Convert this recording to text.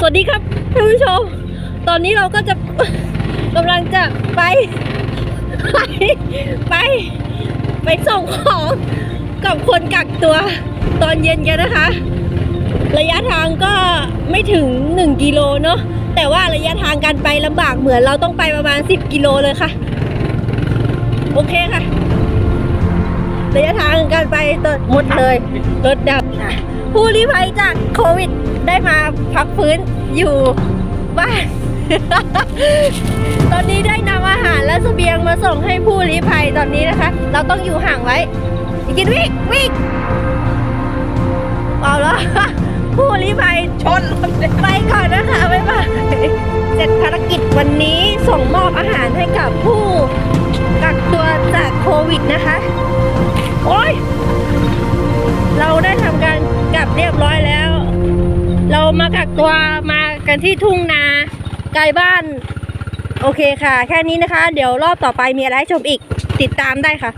สวัสดีครับท่านผู้ชม ตอนนี้เราก็จะกำลังจะไป ไปไป ไปส่งของกับคนกักตัวตอนเย็นกันนะคะ ระยะทางก็ไม่ถึง 1 กิโลเนาะแต่ว่าระยะทางการไปลำบากเหมือนเราต้องไปประมาณ 10 กิโลเลยค่ะ โอเคค่ะ ระยะทางการไปตัวหมดเลยรถดับ ผู้ลี้ภัยจากโควิด ได้มาพักฟื้นอยู่บ้าน ตอนนี้ได้นำอาหารและเสบียงมาส่งให้ผู้ลี้ภัยตอนนี้นะคะ เราต้องอยู่ห่างไว้กินวิ่งวิ่งเอาแล้วผู้ลี้ภัยชนไปก่อนนะคะบ๊ายบายเสร็จภารกิจวันนี้ส่งมอบอาหารให้กับ มากักตัวมากันที่ทุ่งนาไกลบ้าน โอเคค่ะ แค่นี้นะคะ เดี๋ยวรอบต่อไปมีอะไรให้ชมอีกติดตามได้ค่ะ